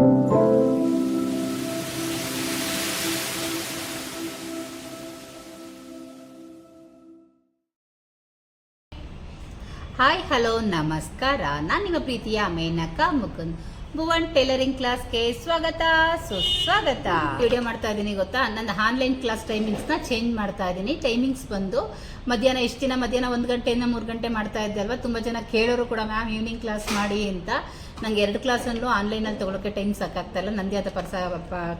Hi hello ನಮಸ್ಕಾರ ನಾನು ನಿಮ್ಮ ಪ್ರೀತಿಯ ಮೇನಕ ಮುಕುಂದ್. ಭುವನ್ ಟೈಲರಿಂಗ್ ಕ್ಲಾಸ್ಗೆ ಸ್ವಾಗತ, ಸುಸ್ವಾಗತ. ವಿಡಿಯೋ ಮಾಡ್ತಾ ಇದ್ದೀನಿ, ಗೊತ್ತಾ? ನನ್ನ ಆನ್ಲೈನ್ ಕ್ಲಾಸ್ ಟೈಮಿಂಗ್ಸ್ನ ಚೇಂಜ್ ಮಾಡ್ತಾ ಇದ್ದೀನಿ. ಟೈಮಿಂಗ್ಸ್ ಬಂದು ಮಧ್ಯಾಹ್ನ ಎಷ್ಟು ದಿನ? ಮಧ್ಯಾಹ್ನ ಒಂದು ಗಂಟೆಯಿಂದ ಮೂರು ಗಂಟೆ ಮಾಡ್ತಾ ಇದ್ದೆ ಅಲ್ವಾ? ತುಂಬ ಜನ ಕೇಳೋರು ಕೂಡ ಮ್ಯಾಮ್ ಈವ್ನಿಂಗ್ ಕ್ಲಾಸ್ ಮಾಡಿ ಅಂತ. ನಂಗೆ ಎರಡು ಕ್ಲಾಸಲ್ಲೂ ಆನ್ಲೈನಲ್ಲಿ ತೊಗೊಳೋಕ್ಕೆ ಟೈಮ್ ಸಾಕಾಗ್ತಾ ಇಲ್ಲ. ನಂದೇ ಆದ ಪರ್ಸ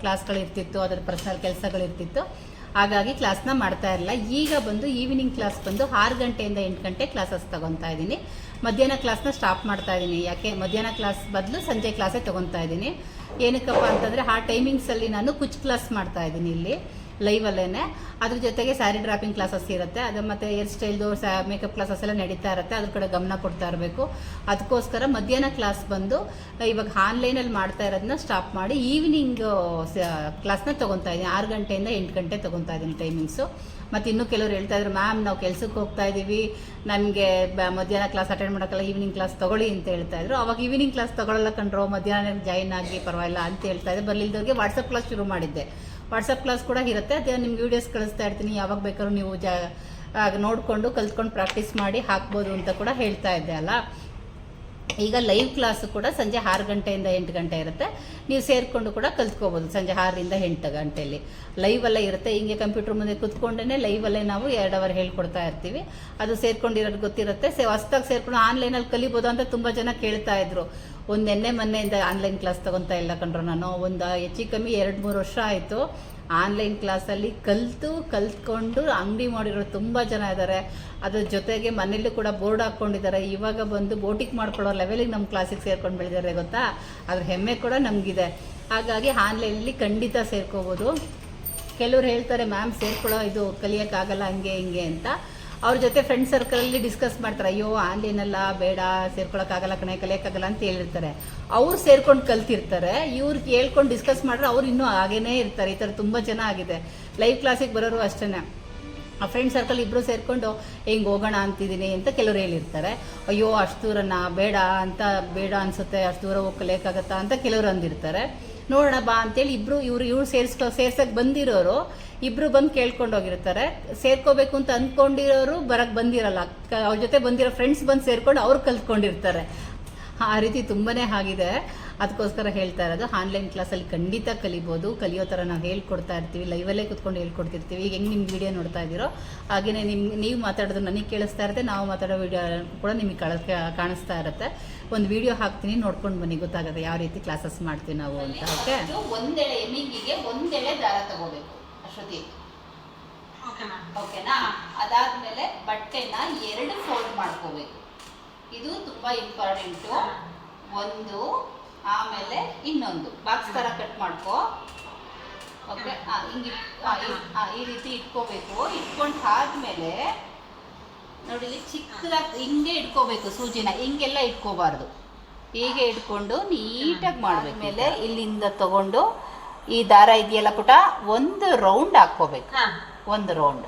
ಕ್ಲಾಸ್ಗಳು ಇರ್ತಿತ್ತು ಅದರ ಪರ್ಸನಲ್ ಕೆಲಸಗಳು ಇರ್ತಿತ್ತು ಹಾಗಾಗಿ ಕ್ಲಾಸ್ನ ಮಾಡ್ತಾ ಇರಲಿಲ್ಲ. ಈಗ ಬಂದು ಈವ್ನಿಂಗ್ ಕ್ಲಾಸ್ ಬಂದು ಆರು ಗಂಟೆಯಿಂದ ಎಂಟು ಗಂಟೆ ಕ್ಲಾಸಸ್ ತೊಗೊತಾ ಇದ್ದೀನಿ. ಮಧ್ಯಾಹ್ನ ಕ್ಲಾಸ್ನ ಸ್ಟಾಪ್ ಮಾಡ್ತಾ ಇದ್ದೀನಿ. ಯಾಕೆ, ಮಧ್ಯಾಹ್ನ ಕ್ಲಾಸ್ ಬದಲು ಸಂಜೆ ಕ್ಲಾಸೇ ತಗೊತಾ ಇದ್ದೀನಿ. ಏನಕ್ಕಪ್ಪ ಅಂತಂದರೆ ಆ ಟೈಮಿಂಗ್ಸಲ್ಲಿ ನಾನು ಕುಚ್ ಕ್ಲಾಸ್ ಮಾಡ್ತಾ ಇದ್ದೀನಿ ಇಲ್ಲಿ. ಲೈವಲ್ಲೇ ಅದ್ರ ಜೊತೆಗೆ ಸ್ಯಾರಿ ಡ್ರಾಪಿಂಗ್ ಕ್ಲಾಸಸ್ ಇರುತ್ತೆ. ಅದು ಮತ್ತು ಹೇರ್ ಸ್ಟೈಲ್ದು ಮೇಕಪ್ ಕ್ಲಾಸಸ್ ಎಲ್ಲ ನಡೀತಾ ಇರುತ್ತೆ. ಅದ್ರ ಕಡೆ ಗಮನ ಕೊಡ್ತಾ ಇರಬೇಕು. ಅದಕ್ಕೋಸ್ಕರ ಮಧ್ಯಾಹ್ನ ಕ್ಲಾಸ್ ಬಂದು, ಇವಾಗ ಆನ್ಲೈನಲ್ಲಿ ಮಾಡ್ತಾ ಇರೋದನ್ನ ಸ್ಟಾಪ್ ಮಾಡಿ ಈವ್ನಿಂಗ್ ಕ್ಲಾಸ್ನ ತೊಗೊತಾ ಇದ್ದೀನಿ ಆರು ಗಂಟೆಯಿಂದ ಎಂಟು ಗಂಟೆ ತೊಗೊತಾ ಇದ್ದೀನಿ ಟೈಮಿಂಗ್ಸು ಮತ್ತು ಇನ್ನೂ ಕೆಲವರು ಹೇಳ್ತಾ ಇದ್ರು ಮ್ಯಾಮ್ ನಾವು ಕೆಲ್ಸಕ್ಕೆ ಹೋಗ್ತಾ ಇದ್ದೀವಿ ನನಗೆ ಮಧ್ಯಾಹ್ನ ಕ್ಲಾಸ್ ಅಟೆಂಡ್ ಮಾಡೋಕ್ಕಲ್ಲ ಈವ್ನಿಂಗ್ ಕ್ಲಾಸ್ ತೊಗೊಳ್ಳಿ ಅಂತ ಹೇಳ್ತಾ ಇದ್ರು. ಅವಾಗ ಈವ್ನಿಂಗ್ ಕ್ಲಾಸ್ ತೊಗೊಳ್ಳಲ್ಲ ಕಂಡ್ರೋ ಮಧ್ಯಾಹ್ನ ಜಾಯಿನ್ ಆಗಿ ಪರವಾಗಿಲ್ಲ ಅಂತ ಹೇಳ್ತಾ ಇದ್ದೆ ಬರ್ಲಿಲ್ದವ್ರಿಗೆ ವಾಟ್ಸಪ್ ಕ್ಲಾಸ್ ಶುರು ಮಾಡಿದ್ದೆ. ವಾಟ್ಸಪ್ ಕ್ಲಾಸ್ ಕೂಡ ಇರುತ್ತೆ. ಅದೇ ನಿಮ್ಗೆ ವೀಡಿಯೋಸ್ ಕಳಿಸ್ತಾ ಇರ್ತೀನಿ. ಯಾವಾಗ ಬೇಕಾದ್ರೂ ನೀವು ಜಾ ನೋಡಿಕೊಂಡು ಕಲ್ತ್ಕೊಂಡು ಪ್ರಾಕ್ಟೀಸ್ ಮಾಡಿ ಹಾಕ್ಬೋದು ಅಂತ ಕೂಡ ಹೇಳ್ತಾ ಇದ್ದೆ ಅಲ್ಲ. ಈಗ ಲೈವ್ ಕ್ಲಾಸ್ ಕೂಡ ಸಂಜೆ ಆರು ಗಂಟೆಯಿಂದ ಎಂಟು ಗಂಟೆ ಇರುತ್ತೆ. ನೀವು ಸೇರಿಕೊಂಡು ಕೂಡ ಕಲ್ತ್ಕೋಬೋದು ಸಂಜೆ ಆರರಿಂದ ಎಂಟು ಗಂಟೆಯಲ್ಲಿ ಲೈವಲ್ಲೇ ಇರುತ್ತೆ. ಹಿಂಗೆ ಕಂಪ್ಯೂಟರ್ ಮುಂದೆ ಕೂತ್ಕೊಂಡೇ ಲೈವಲ್ಲೇ ನಾವು ಎರಡು ಅವರ್ ಹೇಳ್ಕೊಡ್ತಾ ಇರ್ತೀವಿ. ಅದು ಸೇರ್ಕೊಂಡಿರೋದು ಗೊತ್ತಿರುತ್ತೆ. ಸೇ, ಹೊಸ್ದಾಗಿ ಸೇರ್ಕೊಂಡು ಆನ್ಲೈನಲ್ಲಿ ಕಲಿಬೋದು ಅಂತ ತುಂಬ ಜನ ಕೇಳ್ತಾ ಇದ್ರು. ಒಂದು ನಿನ್ನೆ ಮೊನ್ನೆಯಿಂದ ಆನ್ಲೈನ್ ಕ್ಲಾಸ್ ತೊಗೊತಾ ಇಲ್ಲ ಕಂಡ್ರು ನಾನು. ಒಂದು ಹೆಚ್ಚು ಕಮ್ಮಿ ಎರಡು ಮೂರು ವರ್ಷ ಆಯಿತು. ಆನ್ಲೈನ್ ಕ್ಲಾಸಲ್ಲಿ ಕಲಿತು, ಕಲ್ತ್ಕೊಂಡು ಅಂಗಡಿ ಮಾಡಿರೋ ತುಂಬ ಜನ ಇದ್ದಾರೆ ಅದ್ರ ಜೊತೆಗೆ ಮನೇಲೂ ಕೂಡ ಬೋರ್ಡ್ ಹಾಕ್ಕೊಂಡಿದ್ದಾರೆ ಇವಾಗ ಬಂದು ಬೋಟಿಕ್ ಮಾಡ್ಕೊಳ್ಳೋ ಲೆವೆಲಿಗೆ ನಮ್ಮ ಕ್ಲಾಸಿಗೆ ಸೇರ್ಕೊಂಡು ಬೆಳೆದಿದ್ದಾರೆ ಗೊತ್ತಾ? ಅದ್ರ ಹೆಮ್ಮೆ ಕೂಡ ನಮಗಿದೆ. ಹಾಗಾಗಿ ಆನ್ಲೈನಲ್ಲಿ ಖಂಡಿತ ಸೇರ್ಕೋಬೋದು. ಕೆಲವ್ರು ಹೇಳ್ತಾರೆ ಮ್ಯಾಮ್ ಸೇರ್ಕೊಳ್ಳೋ, ಇದು ಕಲಿಯೋಕ್ಕಾಗಲ್ಲ, ಹಂಗೆ, ಹಿಂಗೆ, ಅಂತ. ಅವ್ರ ಜೊತೆ ಫ್ರೆಂಡ್ ಸರ್ಕಲಲ್ಲಿ ಡಿಸ್ಕಸ್ ಮಾಡ್ತಾರೆ. ಅಯ್ಯೋ ಆನ್ಲೈನಲ್ಲ ಬೇಡ, ಸೇರ್ಕೊಳಕ್ಕಾಗಲ್ಲ ಕಣೆ, ಕಲಿಯೋಕ್ಕಾಗಲ್ಲ ಅಂತ ಹೇಳಿರ್ತಾರೆ. ಅವ್ರು ಸೇರ್ಕೊಂಡು ಕಲ್ತಿರ್ತಾರೆ. ಇವ್ರು ಕೇಳ್ಕೊಂಡು ಡಿಸ್ಕಸ್ ಮಾಡಿದ್ರೆ ಅವ್ರು ಇನ್ನೂ ಹಾಗೇನೇ ಇರ್ತಾರೆ. ಈ ಥರ ತುಂಬ ಜನ ಆಗಿದೆ. ಲೈವ್ ಕ್ಲಾಸಿಗೆ ಬರೋರು ಅಷ್ಟೇ ಆ ಫ್ರೆಂಡ್ ಸರ್ಕಲ್ ಇಬ್ಬರು ಸೇರಿಕೊಂಡು, ಹೆಂಗೆ ಹೋಗೋಣ ಅಂತಿದ್ದೀನಿ ಅಂತ ಕೆಲವ್ರು ಹೇಳಿರ್ತಾರೆ. ಅಯ್ಯೋ, ಅಷ್ಟು ದೂರನ? ಬೇಡ ಅಂತ, ಬೇಡ ಅನಿಸುತ್ತೆ. ಅಷ್ಟು ದೂರ ಹೋಗಿ ಕಲಿಯೋಕ್ಕಾಗತ್ತಾ? ಅಂತ ಕೆಲವರು ಅಂದಿರ್ತಾರೆ. ನೋಡೋಣ, ಬಾ ಅಂತೇಳಿ ಇಬ್ಬರು ಇವರು, ಇವ್ರು ಸೇರಿಸ್ಕೊ ಸೇರ್ಸಕ್ಕೆ ಬಂದಿರೋರು. ಇಬ್ಬರು ಬಂದು ಕೇಳ್ಕೊಂಡೋಗಿರ್ತಾರೆ ಸೇರ್ಕೋಬೇಕು ಅಂತ ಅಂದ್ಕೊಂಡಿರೋರು ಬರಕ್ಕೆ ಬಂದಿರಲ್ಲ. ಅವ್ರ ಜೊತೆ ಬಂದಿರೋ ಫ್ರೆಂಡ್ಸ್ ಬಂದು ಸೇರ್ಕೊಂಡು ಅವ್ರು ಕಲ್ತ್ಕೊಂಡಿರ್ತಾರೆ. ಆ ರೀತಿ ತುಂಬಾ ಆಗಿದೆ. ಅದಕ್ಕೋಸ್ಕರ ಹೇಳ್ತಾ ಇರೋದು ಆನ್ಲೈನ್ ಕ್ಲಾಸಲ್ಲಿ ಖಂಡಿತ ಕಲಿಬೋದು. ಕಲಿಯೋ ಥರ ನಾವು ಹೇಳ್ಕೊಡ್ತಾ ಇರ್ತೀವಿ ಲೈವಲ್ಲೇ ಕುತ್ಕೊಂಡು ಹೇಳ್ಕೊಡ್ತಿರ್ತೀವಿ. ಈಗ ಹೆಂಗೆ ನಿಮ್ಮ ವಿಡಿಯೋ ನೋಡ್ತಾ ಇದ್ದೀರೋ ಹಾಗೆಯೇ ನಿಮ್ಮ ನೀವು ಮಾತಾಡೋದು ನನಗೆ ಕೇಳಿಸ್ತಾ ಇರುತ್ತೆ, ನಾವು ಮಾತಾಡೋ ವಿಡಿಯೋ ಕೂಡ ನಿಮಗೆ ಕಾಣಿಸ್ತಾ ಇರುತ್ತೆ. ಒಂದು ವಿಡಿಯೋ ಹಾಕ್ತೀನಿ, ನೋಡ್ಕೊಂಡು ಬನ್ನಿ, ಗೊತ್ತಾಗುತ್ತೆ ಯಾವ ರೀತಿ ಕ್ಲಾಸಸ್ ಮಾಡ್ತೀವಿ ನಾವು ಅಂತ ಓಕೆ ಒಂದೆಳೆ ಎಮ್ಮಿಂಗಿಗೆ ಒಂದೆಳೆ ದಾರ ತಗೋಬೇಕು. ಮ್ಯಾಮ್ ಓಕೆನಾ ಅದಾದ್ಮೇಲೆ ಬಟ್ಟೆನ ಎರಡು ಫೋಲ್ಡ್ ಮಾಡ್ಕೋಬೇಕು. ಇದು ತುಂಬಾ ಇಂಪಾರ್ಟೆಂಟು ಒಂದು ಆಮೇಲೆ ಇನ್ನೊಂದು. ಬಾಕ್ಸ್ ತರ ಕಟ್ ಮಾಡ್ಕೋ. ಓಕೆ ಹಿಂಗೆ ಈ ರೀತಿ ಇಟ್ಕೋಬೇಕು. ಇಟ್ಕೊಂಡು ಆದ್ಮೇಲೆ ನೋಡಿ ಇಲ್ಲಿ ಚಿಕ್ಕದಾಗಿ ಹಿಂಗೆ ಇಟ್ಕೋಬೇಕು ಸೂಜಿನ. ಹಿಂಗೆಲ್ಲ ಇಟ್ಕೋಬಾರ್ದು. ಹೀಗೆ ಇಟ್ಕೊಂಡು ನೀಟಾಗಿ ಮಾಡಬೇಕು. ಮೇಲೆ ಇಲ್ಲಿಂದ ತಗೊಂಡು ಈ ದಾರ ಇದೆಯಲ್ಲ ಪುಟ? ಒಂದು ರೌಂಡ್ ಹಾಕ್ಕೋಬೇಕು. ಒಂದು ರೌಂಡ್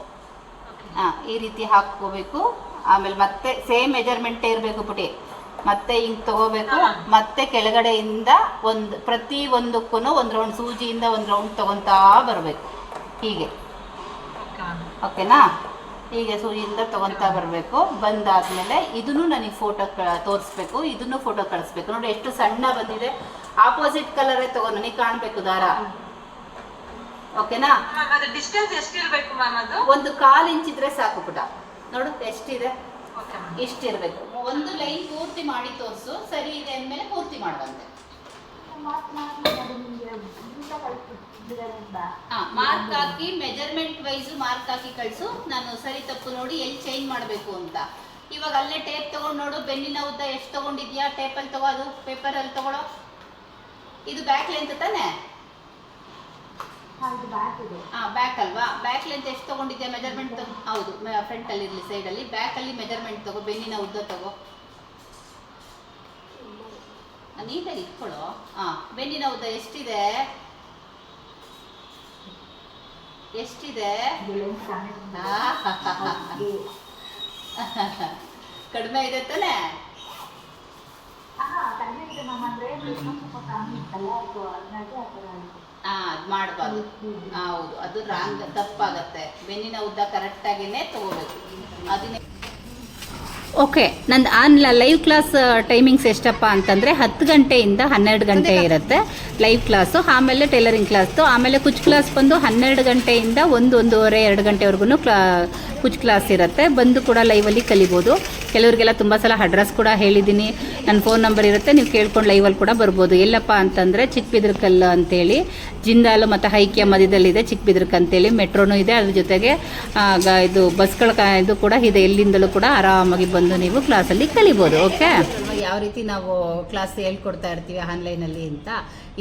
ಹಾಂ ಈ ರೀತಿ ಹಾಕ್ಕೋಬೇಕು. ಆಮೇಲೆ ಮತ್ತೆ ಸೇಮ್ ಮೆಜರ್ಮೆಂಟೇ ಇರಬೇಕು ಪುಟಿ. ಮತ್ತೆ ಹಿಂಗೆ ತಗೋಬೇಕು. ಮತ್ತೆ ಕೆಳಗಡೆಯಿಂದ ಒಂದು ಪ್ರತಿ ಒಂದಕ್ಕೂ ಒಂದು ರೌಂಡ್ ಸೂಜಿಯಿಂದ ಒಂದು ರೌಂಡ್ ತಗೊತಾ ಬರಬೇಕು. ಹೀಗೆ. ಓಕೆನಾ ಹೀಗೆ ಸೂಜಿಯಿಂದ ತಗೊತಾ ಬರಬೇಕು. ಬಂದಾದ್ಮೇಲೆ ಇದನ್ನು ನನಗೆ ಫೋಟೋ ತೋರಿಸ್ಬೇಕು. ಇದನ್ನು ಫೋಟೋ ಕಳಿಸ್ಬೇಕು. ನೋಡಿ ಎಷ್ಟು ಸಣ್ಣ ಬಂದಿದೆ. ಆಪೋಸಿಟ್ ಕಲರೇ ತಗೋ ನನಗೆ ಕಾಣಬೇಕು ದಾರ. ಓಕೆನಾ? ಡಿಸ್ಟೆನ್ಸ್ ಎಷ್ಟಿರಬೇಕು ಮ್ಯಾಮ್ ಅದು? ಒಂದು ಕಾಲು ಇಂಚ್ ಇದ್ರೆ ಸಾಕು ಪುಟ. ನೋಡು ಎಷ್ಟಿದೆ? ಇಷ್ಟಿರ್ಬೇಕು. ಒಂದು ಲೈನ್ ಪೂರ್ತಿ ಮಾಡಿ ತೋರಿಸು. ಸರಿ ಇದೆ ಅಂದಮೇಲೆ ಪೂರ್ತಿ ಮಾಡುವಂತೆ. ಮಾರ್ಕ್ ಹಾಕಿ ಮೆಜರ್ಮೆಂಟ್ ವೈಸ್ ಮಾರ್ಕ್ ಹಾಕಿ ಕಳಿಸು. ನಾನು ಸರಿ ತಪ್ಪು ನೋಡಿ ಎಲ್ಲಿ ಚೇಂಜ್ ಮಾಡಬೇಕು ಅಂತ. ಇವಾಗ ಅಲ್ಲೇ ಟೇಪ್ ತಗೊಂಡು ನೋಡು ಬೆನ್ನಿನ ಉದ್ದ ಎಷ್ಟು ತಗೊಂಡಿದ್ಯಾ? ಟೇಪಲ್ಲಿ ತಗೋ ಅದು ಪೇಪರಲ್ಲಿ ತಗೊಳೋ. ಇದು ಬ್ಯಾಕ್ ಲೆಂತ್ ತಾನೆ? ಹಾಂ ಬ್ಯಾಕ್ ಅಲ್ವಾ? ಬ್ಯಾಕ್ ಲೆಂತ್ ಎಷ್ಟು ತಗೊಂಡಿದ್ಯಾ? ಮೆಜರ್ಮೆಂಟ್ ಹೌದು ಫ್ರಂಟ್ ಅಲ್ಲಿ ಇರಲಿ ಸೈಡಲ್ಲಿ ಬ್ಯಾಕ್ ಅಲ್ಲಿ ಮೆಜರ್ಮೆಂಟ್ ತಗೋ ಬೆನ್ನಿನ ಉದ್ದ ತಗೋ. ನೀಟಾಗಿ ಇಟ್ಕೊಳ್ಳೋ ಹಾಂ ಬೆನ್ನಿನ ಉದ್ದ ಎಷ್ಟಿದೆ? ಎಷ್ಟಿದೆ? ಕಡಿಮೆ ಇದೆ ತಾನೆ? ಹಾಂ ಅದು ಮಾಡಬಾರ್ದು ಹೌದು. ಅದು ರಾಂಗ್ ತಪ್ಪಾಗತ್ತೆ. ಬೆನ್ನಿನ ಉದ್ದ ಕರೆಕ್ಟಾಗಿನೇ ತಗೋಬೇಕು. ಅದನ್ನೇ ಓಕೆ ನಂದು ಆನ್ ಲೈವ್ ಕ್ಲಾಸ್ ಟೈಮಿಂಗ್ಸ್ ಎಷ್ಟಪ್ಪ ಅಂತಂದರೆ ಹತ್ತು ಗಂಟೆಯಿಂದ ಹನ್ನೆರಡು ಗಂಟೆ ಇರುತ್ತೆ ಲೈವ್ ಕ್ಲಾಸು ಆಮೇಲೆ ಟೈಲರಿಂಗ್ ಕ್ಲಾಸ್ದು ಆಮೇಲೆ ಕುಚ್ ಕ್ಲಾಸ್ ಬಂದು ಹನ್ನೆರಡು ಗಂಟೆಯಿಂದ ಒಂದು ಒಂದೂವರೆ ಎರಡು ಗಂಟೆವರೆಗೂ ಕ್ಲಾ ಕುಚ್ ಕ್ಲಾಸ್ ಇರುತ್ತೆ. ಬಂದು ಕೂಡ ಲೈವಲ್ಲಿ ಕಲಿಬೋದು. ಕೆಲವರಿಗೆಲ್ಲ ತುಂಬ ಸಲ ಅಡ್ರೆಸ್ ಕೂಡ ಹೇಳಿದ್ದೀನಿ. ನನ್ನ ಫೋನ್ ನಂಬರ್ ಇರುತ್ತೆ, ನೀವು ಕೇಳ್ಕೊಂಡು ಲೈವಲ್ಲಿ ಕೂಡ ಬರ್ಬೋದು. ಎಲ್ಲಪ್ಪ ಅಂತಂದರೆ ಚಿಕ್ಕಬಿದ್ರಕಲ್ಲು ಅಂತೇಳಿ, ಜಿಂದಾಲು ಮತ್ತು ಹೈಕ್ಯ ಮಧ್ಯದಲ್ಲಿದೆ ಚಿಕ್ಕಬಿದ್ರಕ್ ಅಂತೇಳಿ ಮೆಟ್ರೋನೂ ಇದೆ. ಅದ್ರ ಜೊತೆಗೆ ಇದು ಬಸ್ಗಳ ಇದು ಕೂಡ ಇದೆ. ಎಲ್ಲಿಂದಲೂ ಕೂಡ ಆರಾಮಾಗಿ ಬಂದು ನೀವು ಕ್ಲಾಸಲ್ಲಿ ಕಲಿಬೋದು ಓಕೆ ಯಾವ ರೀತಿ ನಾವು ಕ್ಲಾಸ್ ಹೇಳ್ಕೊಡ್ತಾ ಇರ್ತೀವಿ ಆನ್ಲೈನಲ್ಲಿ ಅಂತ.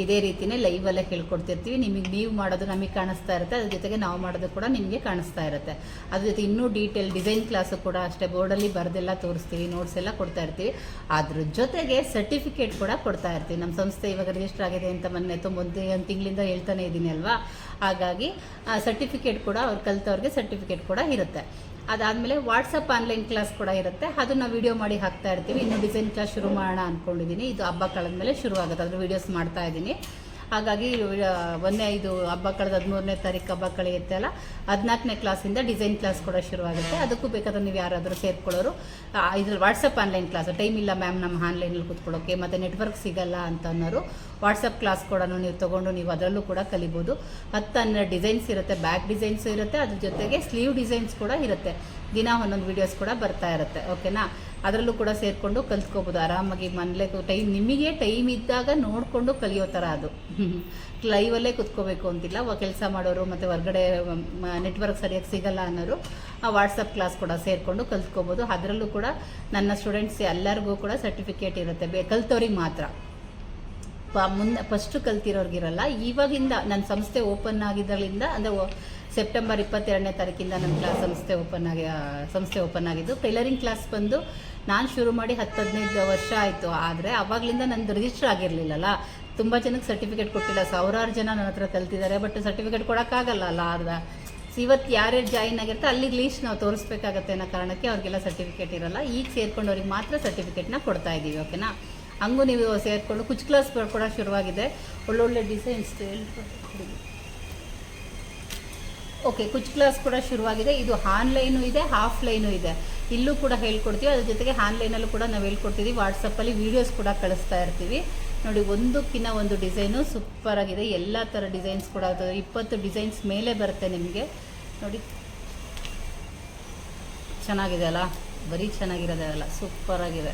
ಇದೇ ರೀತಿನೇ ಲೈವಲ್ಲೇ ಹೇಳ್ಕೊಡ್ತಿರ್ತೀವಿ. ನಿಮಗೆ ನೀವು ಮಾಡೋದು ನಮಗೆ ಕಾಣಿಸ್ತಾ ಇರುತ್ತೆ. ಅದ್ರ ಜೊತೆಗೆ ನಾವು ಮಾಡೋದು ಕೂಡ ನಿಮಗೆ ಕಾಣಿಸ್ತಾ ಇರುತ್ತೆ. ಅದ್ರ ಜೊತೆ ಇನ್ನೂ ಡೀಟೇಲ್ ಡಿಸೈನ್ ಕ್ಲಾಸು ಕೂಡ ಅಷ್ಟೇ ಬೋರ್ಡಲ್ಲಿ ಬರೆದೆಲ್ಲ ತೋರಿಸ್ತೀವಿ ನೋಟ್ಸ್ ಎಲ್ಲ ಕೊಡ್ತಾ ಇರ್ತೀವಿ. ಅದ್ರ ಜೊತೆಗೆ ಸರ್ಟಿಫಿಕೇಟ್ ಕೂಡ ಕೊಡ್ತಾ ಇರ್ತೀವಿ. ನಮ್ಮ ಸಂಸ್ಥೆ ಇವಾಗ ರಿಜಿಸ್ಟರ್ ಆಗಿದೆ ಅಂತ ಮೊನ್ನೆ ತೊಂಬತ್ತು ಒಂದು ತಿಂಗಳಿಂದ ಹೇಳ್ತಾನೆ ಇದ್ದೀನಿ ಅಲ್ವಾ? ಹಾಗಾಗಿ ಸರ್ಟಿಫಿಕೇಟ್ ಕೂಡ ಅವ್ರು ಕಲ್ತವ್ರಿಗೆ ಸರ್ಟಿಫಿಕೇಟ್ ಕೂಡ ಇರುತ್ತೆ. ಅದಾದಮೇಲೆ ವಾಟ್ಸಪ್ ಆನ್ಲೈನ್ ಕ್ಲಾಸ್ ಕೂಡ ಇರುತ್ತೆ. ಅದನ್ನ ವಿಡಿಯೋ ಮಾಡಿ ಹಾಕ್ತಾ ಇರ್ತೀವಿ. ಇನ್ನು ಡಿಸೈನ್ ಕ್ಲಾಸ್ ಶುರು ಮಾಡೋಣ ಅಂದ್ಕೊಂಡಿದ್ದೀನಿ ಇದು ಹಬ್ಬ ಕಳೆದ್ಮೇಲೆ ಶುರು ಆಗುತ್ತೆ ಅದ್ರ ವೀಡಿಯೋಸ್ ಮಾಡ್ತಾ ಇದ್ದೀನಿ. ಹಾಗಾಗಿ ಒಂದೇ ಇದು ಹಬ್ಬ ಕಳೆದ ಹದಿಮೂರನೇ ತಾರೀಕು ಹಬ್ಬ ಕಳೆಯುತ್ತೆ ಅಲ್ಲ? ಹದಿನಾಲ್ಕನೇ ಕ್ಲಾಸಿಂದ ಡಿಸೈನ್ ಕ್ಲಾಸ್ ಕೂಡ ಶುರುವಾಗುತ್ತೆ. ಅದಕ್ಕೂ ಬೇಕಾದ್ರೆ ನೀವು ಯಾರಾದರೂ ಸೇರ್ಕೊಳ್ಳೋರು ಇದ್ರಲ್ಲಿ ವಾಟ್ಸಪ್ ಆನ್ಲೈನ್ ಕ್ಲಾಸ್, ಟೈಮ್ ಇಲ್ಲ ಮ್ಯಾಮ್ ನಮ್ಮ ಆನ್ಲೈನಲ್ಲಿ ಕೂತ್ಕೊಳ್ಳೋಕೆ, ಮತ್ತು ನೆಟ್ವರ್ಕ್ ಸಿಗಲ್ಲ ಅಂತ ಅನ್ನೋರು, ವಾಟ್ಸಪ್ ಕ್ಲಾಸ್ ಕೂಡ ನೀವು ತೊಗೊಂಡು ನೀವು ಅದರಲ್ಲೂ ಕೂಡ ಕಲಿಬೋದು. ಹತ್ತು ಹನ್ನೆರಡು ಡಿಸೈನ್ಸ್ ಇರುತ್ತೆ, ಬ್ಯಾಕ್ ಡಿಸೈನ್ಸ್ ಇರುತ್ತೆ, ಅದ್ರ ಜೊತೆಗೆ ಸ್ಲೀವ್ ಡಿಸೈನ್ಸ್ ಕೂಡ ಇರುತ್ತೆ. ದಿನ ಒಂದೊಂದು ವೀಡಿಯೋಸ್ ಕೂಡ ಬರ್ತಾ ಇರುತ್ತೆ ಓಕೆನಾ ಅದರಲ್ಲೂ ಕೂಡ ಸೇರಿಕೊಂಡು ಕಲ್ತ್ಕೋಬೋದು, ಆರಾಮಾಗಿ ಮನೇಲೆ ಟೈಮ್ ನಿಮಗೆ ಟೈಮ್ ಇದ್ದಾಗ ನೋಡಿಕೊಂಡು ಕಲಿಯೋ ಥರ ಅದು. ಲೈವಲ್ಲೇ ಕುತ್ಕೋಬೇಕು ಅಂತಿಲ್ಲ. ಕೆಲಸ ಮಾಡೋರು ಮತ್ತು ಹೊರಗಡೆ ನೆಟ್ವರ್ಕ್ ಸರಿಯಾಗಿ ಸಿಗಲ್ಲ ಅನ್ನೋರು ಆ ವಾಟ್ಸಪ್ ಕ್ಲಾಸ್ ಕೂಡ ಸೇರಿಕೊಂಡು ಕಲ್ತ್ಕೋಬೋದು. ಅದರಲ್ಲೂ ಕೂಡ ನನ್ನ ಸ್ಟೂಡೆಂಟ್ಸ್ ಎಲ್ಲರಿಗೂ ಕೂಡ ಸರ್ಟಿಫಿಕೇಟ್ ಇರುತ್ತೆ. ಬೇ ಕಲ್ತವ್ರಿಗೆ ಮಾತ್ರ. ಪ ಮುಂದೆ ಫಸ್ಟು ಕಲ್ತಿರೋರ್ಗಿರಲ್ಲ. ಇವಾಗಿಂದ ನನ್ನ ಸಂಸ್ಥೆ ಓಪನ್ ಆಗಿದ್ದರಿಂದ ಅಂದರೆ ಸೆಪ್ಟೆಂಬರ್ ಇಪ್ಪತ್ತೆರಡನೇ ತಾರೀಕಿಂದ ನನ್ನ ಕ್ಲಾಸ್ ಸಂಸ್ಥೆ ಓಪನ್ ಆಗಿ ಸಂಸ್ಥೆ ಓಪನ್ ಆಗಿದ್ದು ಟೈಲರಿಂಗ್ ಕ್ಲಾಸ್ ಬಂದು ನಾನು ಶುರು ಮಾಡಿ ಹತ್ತು ಹದಿನೈದು ವರ್ಷ ಆಯಿತು, ಆದರೆ ಅವಾಗಲಿಂದ ನಂದು ರಿಜಿಸ್ಟರ್ ಆಗಿರಲಿಲ್ಲಲ್ಲ. ತುಂಬ ಜನಕ್ಕೆ ಸರ್ಟಿಫಿಕೇಟ್ ಕೊಟ್ಟಿಲ್ಲ, ಸಾವಿರಾರು ಜನ ನನ್ನ ಹತ್ರ ಕಲ್ತಿದ್ದಾರೆ ಬಟ್ ಸರ್ಟಿಫಿಕೇಟ್ ಕೊಡೋಕ್ಕಾಗಲ್ಲ ಅಲ್ಲ ಅರ್ಧ ಇವತ್ತು ಯಾರ್ಯಾರು ಜಾಯಿನ್ ಆಗಿರ್ತಾರೆ, ಅಲ್ಲಿಗೆ ಲೀಸ್ಟ್ ನಾವು ತೋರಿಸ್ಬೇಕಾಗತ್ತೆ ಅನ್ನೋ ಕಾರಣಕ್ಕೆ ಅವ್ರಿಗೆಲ್ಲ ಸರ್ಟಿಫಿಕೇಟ್ ಇರಲ್ಲ. ಈಗ ಸೇರ್ಕೊಂಡವ್ರಿಗೆ ಮಾತ್ರ ಸರ್ಟಿಫಿಕೇಟ್ನ ಕೊಡ್ತಾ ಇದ್ದೀವಿ ಓಕೆನಾ ಹಂಗೂ ನೀವು ಸೇರಿಕೊಂಡು, ಕುಚ್ ಕ್ಲಾಸ್ ಕೂಡ ಶುರುವಾಗಿದೆ. ಒಳ್ಳೊಳ್ಳೆ ಡಿಸೈನ್ಸ್ ಓಕೆ ಕುಚ್ ಕ್ಲಾಸ್ ಕೂಡ ಶುರುವಾಗಿದೆ. ಇದು ಆನ್ಲೈನು ಇದೆ ಆಫ್ಲೈನು ಇದೆ. ಇಲ್ಲೂ ಕೂಡ ಹೇಳ್ಕೊಡ್ತೀವಿ. ಅದ್ರ ಜೊತೆಗೆ ಆನ್ಲೈನಲ್ಲೂ ಕೂಡ ನಾವು ಹೇಳ್ಕೊಡ್ತೀವಿ ವಾಟ್ಸಪ್ಪಲ್ಲಿ ವೀಡಿಯೋಸ್ ಕೂಡ ಕಳಿಸ್ತಾ ಇರ್ತೀವಿ. ನೋಡಿ ಒಂದಕ್ಕಿಂತ ಒಂದು ಡಿಸೈನು ಸೂಪರ್ ಆಗಿದೆ. ಎಲ್ಲ ಥರ ಡಿಸೈನ್ಸ್ ಕೂಡ ಇಪ್ಪತ್ತು ಡಿಸೈನ್ಸ್ ಮೇಲೆ ಬರುತ್ತೆ ನಿಮಗೆ. ನೋಡಿ. ಚೆನ್ನಾಗಿದೆ ಅಲ್ಲ? ಬರೀ ಚೆನ್ನಾಗಿರೋದೇ ಅಲ್ಲ. ಸೂಪರ್ ಆಗಿದೆ.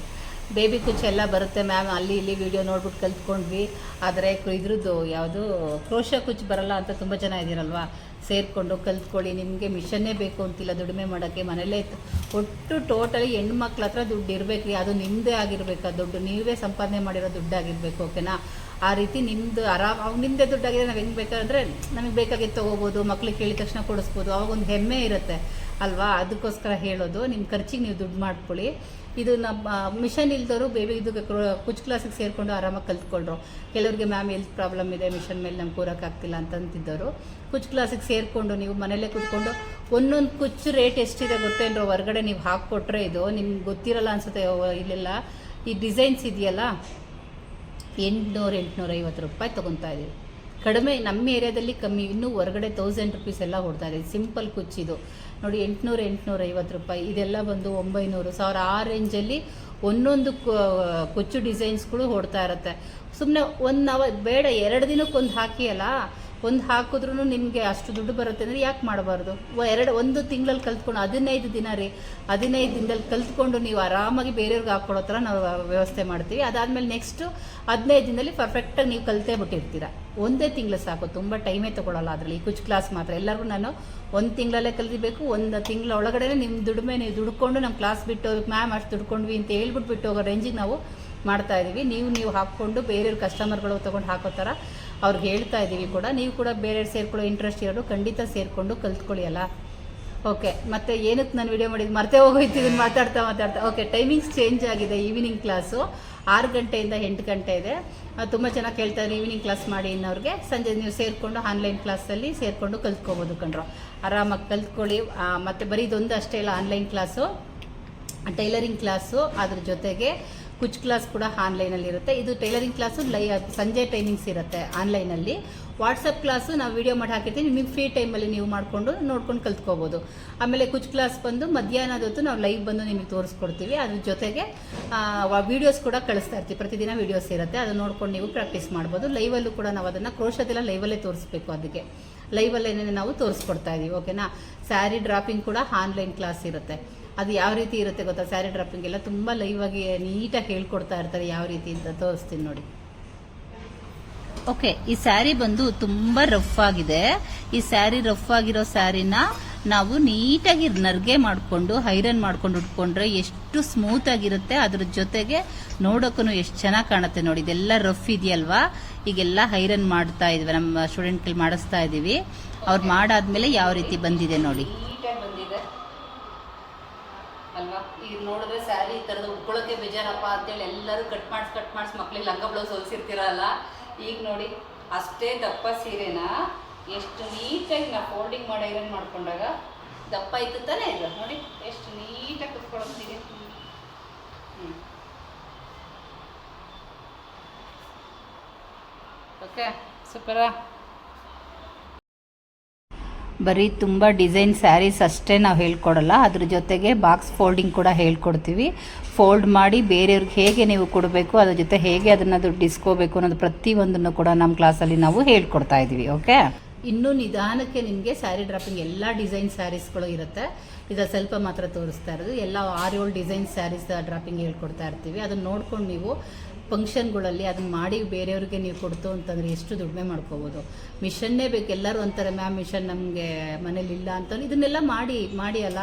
ಬೇಬಿ ಕುಚ್ ಎಲ್ಲ ಬರುತ್ತೆ ಮ್ಯಾಮ್. ಅಲ್ಲಿ ಇಲ್ಲಿ ವಿಡಿಯೋ ನೋಡ್ಬಿಟ್ಟು ಕಲ್ತ್ಕೊಂಡ್ವಿ. ಆದರೆ ಇದ್ರದ್ದು ಯಾವುದು, ಕ್ರೋಶ ಕುಚ್ ಬರಲ್ಲ ಅಂತ ತುಂಬ ಜನ ಇದ್ದೀರಲ್ವಾ? ಸೇರಿಕೊಂಡು ಕಲ್ತ್ಕೊಳ್ಳಿ, ನಿಮಗೆ ಮಿಷನ್ನೇ ಬೇಕು ಅಂತಿಲ್ಲ, ದುಡಿಮೆ ಮಾಡೋಕ್ಕೆ. ಮನೇಲೇ ಇತ್ತು. ಒಟ್ಟು ಟೋಟಲಿ ಹೆಣ್ಮಕ್ಳ ಹತ್ರ ದುಡ್ಡು ಇರಬೇಕು ಅದು ನಿಮ್ಮದೇ ಆಗಿರಬೇಕು. ಆ ದುಡ್ಡು ನೀವೇ ಸಂಪಾದನೆ ಮಾಡಿರೋ ದುಡ್ಡಾಗಿರ್ಬೇಕು ಓಕೆನಾ ಆ ರೀತಿ ನಿಮ್ಮದು ಆರಾಮ್ ಅವಾಗ ನಿಮ್ಮದೇ ದುಡ್ಡಾಗಿದೆ ನಾವು ಹೆಂಗೆ ಬೇಕಾದ್ರೆ ನಮಗೆ ಬೇಕಾಗಿತ್ತು ತೊಗೋಬೋದು ಮಕ್ಳಿಗೆ ಕೇಳಿದ ತಕ್ಷಣ ಕೊಡಿಸ್ಬೋದು. ಅವಾಗ ಒಂದು ಹೆಮ್ಮೆ ಇರುತ್ತೆ. ಅಲ್ವಾ? ಅದಕ್ಕೋಸ್ಕರ ಹೇಳೋದು. ನಿಮ್ಮ ಖರ್ಚಿಗೆ ನೀವು ದುಡ್ಡು ಮಾಡ್ಕೊಳ್ಳಿ. ಇದು ನಮ್ಮ ಮಿಷನ್ ಇಲ್ದವರು ಬೇಬಿ, ಇದು ಕುಚ್ ಕ್ಲಾಸಿಗೆ ಸೇರಿಕೊಂಡು ಆರಾಮಾಗಿ ಕಲ್ತ್ಕೊಂಡ್ರು ಕೆಲವರಿಗೆ ಮ್ಯಾಮ್ ಎಲ್ತ್ ಪ್ರಾಬ್ಲಮ್ ಇದೆ, ಮಿಷನ್ ಮೇಲೆ ನಮ್ಗೆ ಕೂರೋಕ್ಕಾಗ್ತಿಲ್ಲ ಅಂತಂತಿದ್ದವರು ಕುಚ್ ಕ್ಲಾಸಿಗೆ ಸೇರಿಕೊಂಡು ನೀವು ಮನೇಲೇ ಕೂತ್ಕೊಂಡು ಒಂದೊಂದು ಕುಚ್ಚು ರೇಟ್ ಎಷ್ಟಿದೆ ಗೊತ್ತೇನ್ರೋ ಹೊರಗಡೆ ನೀವು ಹಾಕ್ಕೊಟ್ರೆ ಇದು. ನಿಮ್ಗೆ ಗೊತ್ತಿರಲ್ಲ ಅನ್ಸುತ್ತೆ ಇಲ್ಲೆಲ್ಲ. ಈ ಡಿಸೈನ್ಸ್ ಇದೆಯಲ್ಲ? ಎಂಟುನೂರು ಎಂಟುನೂರ ಐವತ್ತು ರೂಪಾಯಿ ತೊಗೊತಾ ಇದೀವಿ. ಕಡಿಮೆ, ನಮ್ಮ ಏರಿಯಾದಲ್ಲಿ ಕಮ್ಮಿ, ಇನ್ನೂ ಹೊರಗಡೆ ತೌಸಂಡ್ ರುಪೀಸ್ ಎಲ್ಲ ಇದೆ ಸಿಂಪಲ್ ಕುಚ್ಚಿದು ನೋಡಿ, ಎಂಟುನೂರು ಎಂಟುನೂರ ಐವತ್ತು ರೂಪಾಯಿ. ಇದೆಲ್ಲ ಬಂದು ಒಂಬೈನೂರು, ಸಾವಿರ. ಆ ರೇಂಜಲ್ಲಿ ಒಂದೊಂದು ಕೊಚ್ಚು ಡಿಸೈನ್ಸ್ಗಳು ಹೊಡ್ತಾ ಇರುತ್ತೆ. ಸುಮ್ಮನೆ ಒಂದು ಅವರ್, ಬೇಡ, ಎರಡು ದಿನಕ್ಕೊಂದು ಹಾಕಿ ಅಲ್ಲ? ಒಂದು ಹಾಕಿದ್ರೂ ನಿಮಗೆ ಅಷ್ಟು ದುಡ್ಡು ಬರುತ್ತೆ ಅಂದರೆ ಯಾಕೆ ಮಾಡಬಾರ್ದು? ಎರಡು ಒಂದು ತಿಂಗಳಲ್ಲಿ ಕಲ್ತ್ಕೊಂಡು ಹದಿನೈದು ದಿನ ರೀ, ಹದಿನೈದು ದಿನದಲ್ಲಿ ಕಲ್ತ್ಕೊಂಡು ನೀವು ಆರಾಮಾಗಿ ಬೇರೆಯವ್ರಿಗೆ ಹಾಕ್ಕೊಡೋ ಥರ ನಾವು ವ್ಯವಸ್ಥೆ ಮಾಡ್ತೀವಿ. ಅದಾದಮೇಲೆ ನೆಕ್ಸ್ಟು ಹದಿನೈದು ದಿನದಲ್ಲಿ ಪರ್ಫೆಕ್ಟಾಗಿ ನೀವು ಕಲಿತೇ ಬಿಟ್ಟಿರ್ತೀರ. ಒಂದೇ ತಿಂಗಳು ಸಾಕು, ತುಂಬ ಟೈಮೇ ತೊಗೊಳಲ್ಲ ಅದರಲ್ಲಿ. ಈ ಕುಚ್ ಕ್ಲಾಸ್ ಮಾತ್ರ. ಎಲ್ಲರಿಗೂ ನಾನು ಒಂದು ತಿಂಗಳಲ್ಲೇ ಕಲಿಬೇಕು ಒಂದು ತಿಂಗಳ ಒಳಗಡೆ ನಿಮ್ಮ ದುಡಿಮೆ ನೀವು ದುಡ್ಕೊಂಡು ನಮ್ಮ ಕ್ಲಾಸ್ ಬಿಟ್ಟು, ಮ್ಯಾಮ್ ಅಷ್ಟು ದುಡ್ಕೊಂಡ್ವಿ ಅಂತ ಹೇಳ್ಬಿಟ್ಟು ಬಿಟ್ಟು ಹೋಗೋ ರೇಂಜಿಗೆ ನಾವು ಮಾಡ್ತಾ ಇದ್ದೀವಿ ನೀವು ನೀವು ಹಾಕ್ಕೊಂಡು ಬೇರೆಯವ್ರ ಕಸ್ಟಮರ್ಗಳು ತೊಗೊಂಡು ಹಾಕೋ ಥರ ಅವ್ರಿಗೆ ಹೇಳ್ತಾ ಇದ್ದೀವಿ ಕೂಡ. ನೀವು ಕೂಡ ಬೇರೆ ಸೇರ್ಕೊಳ್ಳೋ ಇಂಟ್ರೆಸ್ಟ್ ಇರೋರು ಖಂಡಿತ ಸೇರಿಕೊಂಡು ಕಲ್ತ್ಕೊಳ್ಳಿ ಅಲ್ಲ. ಓಕೆ ಮತ್ತೆ ಏನಕ್ಕೆ ನಾನು ವಿಡಿಯೋ ಮಾಡಿದ್ದು? ಮರ್ತೇ ಹೋಗೋಯ್ತು ಇದನ್ನು ಮಾತಾಡ್ತಾ ಮಾತಾಡ್ತಾ. ಓಕೆ ಟೈಮಿಂಗ್ಸ್ ಚೇಂಜ್ ಆಗಿದೆ ಈವ್ನಿಂಗ್ ಕ್ಲಾಸು ಆರು ಗಂಟೆಯಿಂದ ಎಂಟು ಗಂಟೆ ಇದೆ. ತುಂಬ ಚೆನ್ನಾಗಿ ಕೇಳ್ತಾ ಇದ್ದಾರೆ ಈವ್ನಿಂಗ್ ಕ್ಲಾಸ್ ಮಾಡಿ ಇನ್ನವ್ರಿಗೆ. ಸಂಜೆ ನೀವು ಸೇರಿಕೊಂಡು ಆನ್ಲೈನ್ ಕ್ಲಾಸಲ್ಲಿ ಸೇರಿಕೊಂಡು ಕಲ್ತ್ಕೋಬೋದು ಕಣ್ರು. ಆರಾಮಾಗಿ ಕಲ್ತ್ಕೊಳ್ಳಿ. ಮತ್ತೆ ಬರೀ ಇದೊಂದು ಅಷ್ಟೇ ಇಲ್ಲ ಆನ್ಲೈನ್ ಕ್ಲಾಸು ಟೈಲರಿಂಗ್ ಕ್ಲಾಸು ಅದ್ರ ಜೊತೆಗೆ ಕುಚ್ ಕ್ಲಾಸ್ ಕೂಡ ಆನ್ಲೈನಲ್ಲಿ ಇರುತ್ತೆ. ಇದು ಟೈಲರಿಂಗ್ ಕ್ಲಾಸು, ಲೈ, ಸಂಜೆ ಟೈಮಿಂಗ್ಸ್ ಇರುತ್ತೆ ಆನ್ಲೈನಲ್ಲಿ. ವಾಟ್ಸಪ್ ಕ್ಲಾಸು ನಾವು ವಿಡಿಯೋ ಮಾಡಿ ಹಾಕಿರ್ತೀವಿ ನಿಮಗೆ ಫ್ರೀ ಟೈಮಲ್ಲಿ ನೀವು ಮಾಡಿಕೊಂಡು ನೋಡ್ಕೊಂಡು ಕಲ್ತ್ಕೋಬೋದು. ಆಮೇಲೆ ಕುಚ್ ಕ್ಲಾಸ್ ಬಂದು ಮಧ್ಯಾಹ್ನದ ಹೊತ್ತು ನಾವು ಲೈವ್ ಬಂದು ನಿಮಗೆ ತೋರಿಸ್ಕೊಡ್ತೀವಿ. ಅದ್ರ ಜೊತೆಗೆ ವೀಡಿಯೋಸ್ ಕೂಡ ಕಳಿಸ್ತಾ ಇರ್ತೀವಿ. ಪ್ರತಿದಿನ ವೀಡಿಯೋಸ್ ಇರುತ್ತೆ. ಅದು ನೋಡ್ಕೊಂಡು ನೀವು ಪ್ರಾಕ್ಟೀಸ್ ಮಾಡ್ಬೋದು. ಲೈವಲ್ಲೂ ಕೂಡ ನಾವು ಅದನ್ನು ಕ್ರೋಶದೆಲ್ಲ ಲೈವಲ್ಲೇ ತೋರಿಸ್ಬೇಕು ಅದಕ್ಕೆ. ಲೈವಲ್ಲೇ ನಾವು ತೋರಿಸ್ಕೊಡ್ತಾ ಇದೀವಿ. ಓಕೆನಾ ಸ್ಯಾರಿ ಡ್ರಾಪಿಂಗ್ ಕೂಡ ಆನ್ಲೈನ್ ಕ್ಲಾಸ್ ಇರುತ್ತೆ. ಅದು ಯಾವ ರೀತಿ ಇರುತ್ತೆ ಗೊತ್ತಾ? ಸ್ಯಾರಿ ಡ್ರಾಪಿಂಗ್ ಎಲ್ಲ ತುಂಬ ಲೈವ್ ಆಗಿ ನೀಟಾಗಿ ಹೇಳ್ಕೊಡ್ತಾ ಇರ್ತಾರೆ ಯಾವ ರೀತಿ ಅಂತ. ತೋರಿಸ್ತೀನಿ ನೋಡಿ. ಓಕೆ ಈ ಸ್ಯಾರಿ ಬಂದು ತುಂಬಾ ರಫ್ ಆಗಿದೆ. ಈ ಸ್ಯಾರಿ ರಫ್ ಆಗಿರೋ ಸ್ಯಾರಿನ ನಾವು ನೀಟಾಗಿ ನರ್ಗೆ ಮಾಡಿಕೊಂಡು ಹೈರನ್ ಮಾಡ್ಕೊಂಡು ಉಟ್ಕೊಂಡ್ರೆ ಎಷ್ಟು ಸ್ಮೂತ್ ಆಗಿರುತ್ತೆ. ಅದ್ರ ಜೊತೆಗೆ ನೋಡೋಕ್ಕೂ ಎಷ್ಟು ಚೆನ್ನಾಗಿ ಕಾಣುತ್ತೆ ನೋಡಿ. ಇದೆಲ್ಲ ರಫ್ ಇದೆಯಲ್ವಾ? ಈಗೆಲ್ಲ ಹೈರನ್ ಮಾಡ್ತಾ ಇದ್ವಿ. ನಮ್ಮ ಸ್ಟೂಡೆಂಟ್ ಮಾಡಿಸ್ತಾ ಇದೀವಿ. ಅವ್ರು ಮಾಡಾದ್ಮೇಲೆ ಯಾವ ರೀತಿ ಬಂದಿದೆ ನೋಡಿ ನೀಟಾಗಿ ಬಂದಿದೆ ಅಲ್ವಾ ಈಗ ನೋಡಿದ್ರೆ ಸ್ಯಾರಿ ಈ ಥರದ ಉಟ್ಕೊಳ್ಳೋಕೆ ಬೇಜಾರಪ್ಪ ಅಂತೇಳಿ ಎಲ್ಲರೂ ಕಟ್ ಮಾಡಿಸ್ ಕಟ್ ಮಾಡಿಸಿ ಮಕ್ಳಿಗೆ ಲಂಗ ಬ್ಲೌಸ್ ಹೊಲಿಸಿರ್ತೀರಲ್ಲ. ಈಗ ನೋಡಿ, ಅಷ್ಟೇ ದಪ್ಪ ಸೀರೆನ? ಎಷ್ಟು ನೀಟಾಗಿ ನಾ ಫೋಲ್ಡಿಂಗ್ ಮಾಡಿ ಐರನ್ ಮಾಡ್ಕೊಂಡಾಗ ದಪ್ಪ ಇತ್ತು ತಾನೇ ಇದು? ನೋಡಿ, ಎಷ್ಟು ನೀಟಾಗಿ ಕುತ್ಕೊಳ್ಳೋ ಸೀರೆ. ಹ್ಞೂ ಓಕೆ ಸೂಪರಾ ಬರೀ ತುಂಬ ಡಿಸೈನ್ ಸ್ಯಾರೀಸ್ ಅಷ್ಟೇ ನಾವು ಹೇಳ್ಕೊಡಲ್ಲ. ಅದ್ರ ಜೊತೆಗೆ ಬಾಕ್ಸ್ ಫೋಲ್ಡಿಂಗ್ ಕೂಡ ಹೇಳ್ಕೊಡ್ತೀವಿ. ಫೋಲ್ಡ್ ಮಾಡಿ ಬೇರೆಯವ್ರಿಗೆ ಹೇಗೆ ನೀವು ಕೊಡಬೇಕು, ಅದ್ರ ಜೊತೆ ಹೇಗೆ ಅದನ್ನು ದುಡ್ಡು ಇಸ್ಕೋಬೇಕು ಅನ್ನೋದು ಪ್ರತಿಯೊಂದನ್ನು ಕೂಡ ನಮ್ಮ ಕ್ಲಾಸಲ್ಲಿ ನಾವು ಹೇಳ್ಕೊಡ್ತಾ ಇದ್ದೀವಿ ಓಕೆ? ಇನ್ನೂ ನಿಧಾನಕ್ಕೆ ನಿಮಗೆ ಸ್ಯಾರಿ ಡ್ರಾಪಿಂಗ್ ಎಲ್ಲ ಡಿಸೈನ್ ಸ್ಯಾರೀಸ್ಗಳು ಇರುತ್ತೆ. ಇದು ಸ್ವಲ್ಪ ಮಾತ್ರ ತೋರಿಸ್ತಾ ಇರೋದು. ಎಲ್ಲ ಆರು ಏಳು ಡಿಸೈನ್ ಸ್ಯಾರೀಸ್ ಡ್ರಾಪಿಂಗ್ ಹೇಳ್ಕೊಡ್ತಾ ಇರ್ತೀವಿ. ಅದನ್ನು ನೋಡ್ಕೊಂಡು ನೀವು ಫಂಕ್ಷನ್ಗಳಲ್ಲಿ ಅದನ್ನು ಮಾಡಿ ಬೇರೆಯವ್ರಿಗೆ ನೀವು ಕೊಡ್ತು ಅಂತಂದರೆ ಎಷ್ಟು ದುಡಿಮೆ ಮಾಡ್ಕೋಬೋದು? ಮಿಷನ್ನೇ ಬೇಕು, ಎಲ್ಲರೂ ಅಂತಾರೆ, ಮ್ಯಾಮ್, ಮಿಷನ್ ನಮಗೆ ಮನೇಲಿ ಇಲ್ಲ ಅಂತ ಇದನ್ನೆಲ್ಲ ಮಾಡಿ ಮಾಡಿ ಅಲ್ಲ,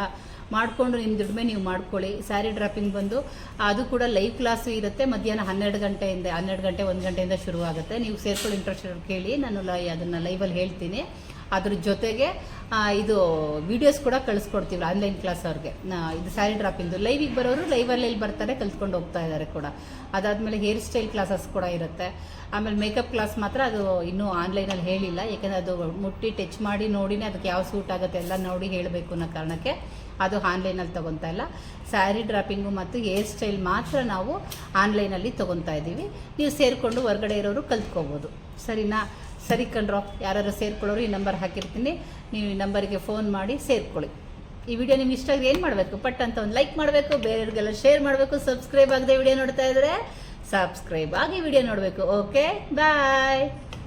ಮಾಡಿಕೊಂಡು ನಿಮ್ಮ ದುಡಿಮೆ ನೀವು ಮಾಡ್ಕೊಳ್ಳಿ. ಸ್ಯಾರಿ ಡ್ರಾಪಿಂಗ್ ಬಂದು ಅದು ಕೂಡ ಲೈವ್ ಕ್ಲಾಸು ಇರುತ್ತೆ. ಮಧ್ಯಾಹ್ನ ಹನ್ನೆರಡು ಗಂಟೆಯಿಂದ ಹನ್ನೆರಡು ಗಂಟೆ, ಒಂದು ಗಂಟೆಯಿಂದ ಶುರುವಾಗುತ್ತೆ. ನೀವು ಸೇರ್ಕೊಳ್ಳಿ ಇಂಟ್ರೆಸ್ಟ್ ಕೇಳಿ, ನಾನು ಲೈ, ಅದನ್ನು ಲೈವಲ್ಲಿ ಹೇಳ್ತೀನಿ. ಅದ್ರ ಜೊತೆಗೆ ಇದು ವಿಡಿಯೋಸ್ ಕೂಡ ಕಳಿಸ್ಕೊಡ್ತೀವಿ ಆನ್ಲೈನ್ ಕ್ಲಾಸ್ ಅವ್ರಿಗೆ. ಇದು ಸ್ಯಾರಿ ಡ್ರಾಪಿಂದು ಲೈವಿಗೆ ಬರೋರು ಲೈವಲ್ಲಿ ಎಲ್ಲಿ ಬರ್ತಾರೆ, ಕಲ್ತ್ಕೊಂಡು ಹೋಗ್ತಾ ಇದ್ದಾರೆ ಕೂಡ. ಅದಾದಮೇಲೆ ಹೇರ್ ಸ್ಟೈಲ್ ಕ್ಲಾಸಸ್ ಕೂಡ ಇರುತ್ತೆ. ಆಮೇಲೆ ಮೇಕಪ್ ಕ್ಲಾಸ್ ಮಾತ್ರ ಅದು ಇನ್ನೂ ಆನ್ಲೈನಲ್ಲಿ ಹೇಳಿಲ್ಲ. ಯಾಕೆಂದರೆ ಅದು ಮುಟ್ಟಿ ಟಚ್ ಮಾಡಿ ನೋಡಿನೇ ಅದಕ್ಕೆ ಯಾವ ಸೂಟ್ ಆಗುತ್ತೆ ಎಲ್ಲ ನೋಡಿ ಹೇಳಬೇಕು ಅನ್ನೋ ಕಾರಣಕ್ಕೆ ಅದು ಆನ್ಲೈನಲ್ಲಿ ತೊಗೊತಾ ಇಲ್ಲ. ಸ್ಯಾರಿ ಡ್ರಾಪಿಂಗು ಮತ್ತು ಹೇರ್ ಸ್ಟೈಲ್ ಮಾತ್ರ ನಾವು ಆನ್ಲೈನಲ್ಲಿ ತೊಗೊತಾ ಇದ್ದೀವಿ ನೀವು ಸೇರಿಕೊಂಡು ಹೊರಗಡೆ ಇರೋರು ಕಲ್ತ್ಕೋಬೋದು. ಸರಿನಾ? ಸರಿ ಕಣ್ರೋ ಯಾರು ಸೇರ್ಕೊಳ್ಳೋರು ಈ ನಂಬರ್ ಹಾಕಿರ್ತೀನಿ. ನೀವು ಈ ನಂಬರಿಗೆ ಫೋನ್ ಮಾಡಿ ಸೇರ್ಕೊಳ್ಳಿ. ಈ ವಿಡಿಯೋ ನಿಮ್ಗೆ ಇಷ್ಟ ಆಗಿದೆ ಏನು ಮಾಡಬೇಕು? ಪಟ್ ಅಂತ ಒಂದು ಲೈಕ್ ಮಾಡಬೇಕು, ಬೇರೆಯವ್ರಿಗೆಲ್ಲ ಶೇರ್ ಮಾಡಬೇಕು, ಸಬ್ಸ್ಕ್ರೈಬ್ ಆಗದೆ ವಿಡಿಯೋ ನೋಡ್ತಾ ಇದ್ರೆ ಸಬ್ಸ್ಕ್ರೈಬ್ ಆಗಿ ವಿಡಿಯೋ ನೋಡಬೇಕು. Okay bye